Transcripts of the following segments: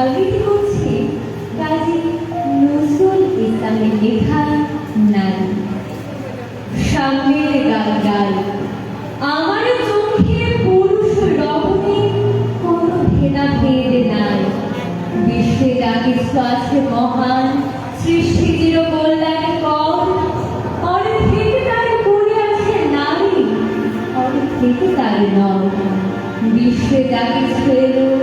আবৃত্তি করছি কাজী নজরুল ইসলামের লেখা নারী। সামনের গাল গাল। আমার চোখে পুরুষ রহমে কোনো ভেদাভেদ নাই। বিশ্বে ডাকে আছে মহান, সৃষ্টি চির কল্যাণে কম অনেক থেকে তার আছে নারী অনেক থেকে তার নয় বিশ্বে পাপে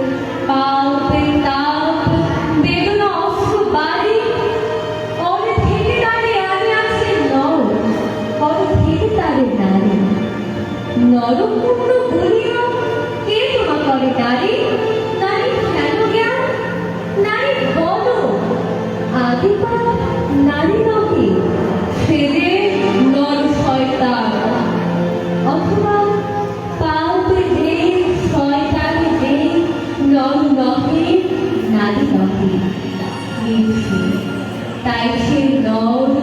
বলিয়া কে তোমা করে নারী নারী কেন জ্ঞান? নারী বলো আদিপাত নারী নহে নর শয়তান। অথবা পাল্পে দে শয়তানে দে নর নহে, নারী নহে। তাই সে নর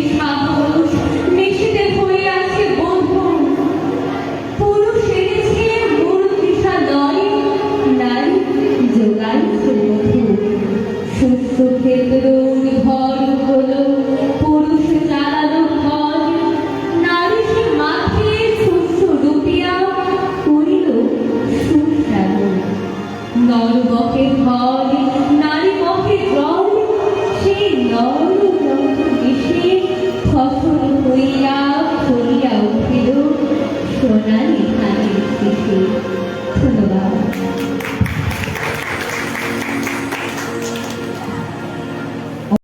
বকে ঘর নারী সেই নর ফসল হইয়া ফলিয়া উঠিল সোনার